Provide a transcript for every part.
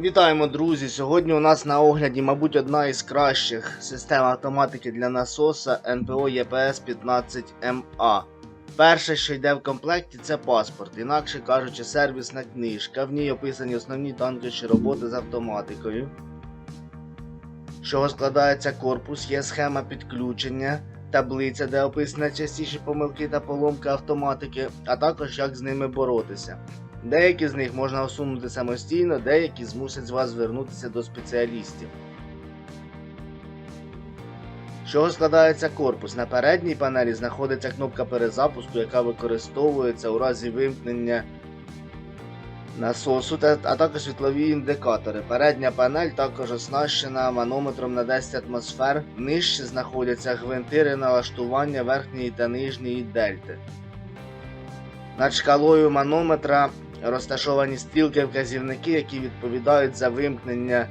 Вітаємо, друзі! Сьогодні у нас на огляді, мабуть, одна із кращих систем автоматики для насоса НПО ЄПС 15МА. Перше, що йде в комплекті, це паспорт, інакше кажучи, сервісна книжка. В ній описані основні тонкощі роботи з автоматикою. З чого складається корпус, є схема підключення, таблиця, де описані найчастіші помилки та поломки автоматики, а також як з ними боротися. Деякі з них можна усунути самостійно, деякі змусять вас звернутися до спеціалістів. З чого складається корпус? На передній панелі знаходиться кнопка перезапуску, яка використовується у разі вимкнення насосу, а також світлові індикатори. Передня панель також оснащена манометром на 10 атмосфер. Нижче знаходяться гвинтири налаштування верхньої та нижньої дельти. Над шкалою манометра розташовані стрілки-вказівники, які відповідають за вимкнення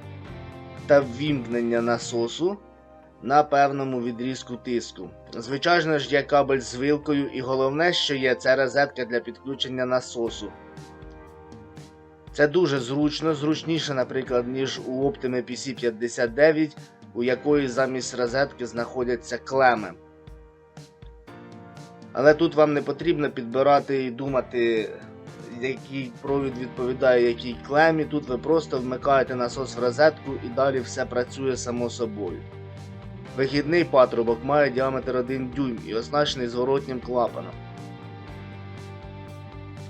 та ввімкнення насосу на певному відрізку тиску. Звичайно ж, є кабель з вилкою, і головне, що є, це розетка для підключення насосу. Це дуже зручно, зручніше, наприклад, ніж у Optime PC59, у якої замість розетки знаходяться клеми. Але тут вам не потрібно підбирати і думати, який провід відповідає якій клемі. Тут ви просто вмикаєте насос в розетку і далі все працює само собою. Вихідний патрубок має діаметр 1 дюйм і оснащений зворотнім клапаном.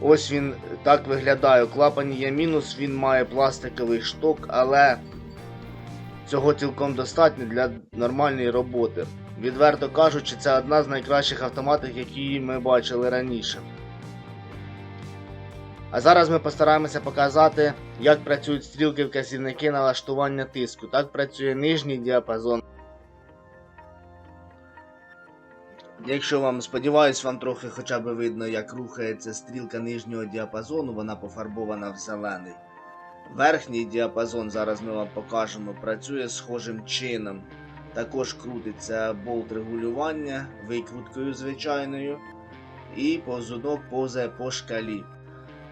Ось він так виглядає. У клапані є мінус, він має пластиковий шток, але цього цілком достатньо для нормальної роботи. Відверто кажучи, це одна з найкращих автоматик, які ми бачили раніше. А зараз ми постараємося показати, як працюють стрілки вказівники налаштування тиску. Так працює нижній діапазон. Якщо вам сподіваюсь, вам трохи хоча б видно, як рухається стрілка нижнього діапазону, вона пофарбована в зелений. Верхній діапазон, зараз ми вам покажемо, працює схожим чином. Також крутиться болт регулювання викруткою звичайною. І повзунок повзає по шкалі.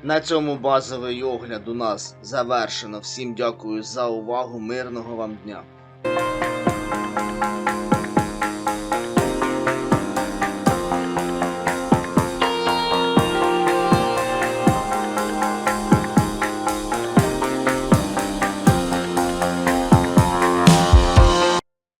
На цьому базовий огляд у нас завершено. Всім дякую за увагу, мирного вам дня!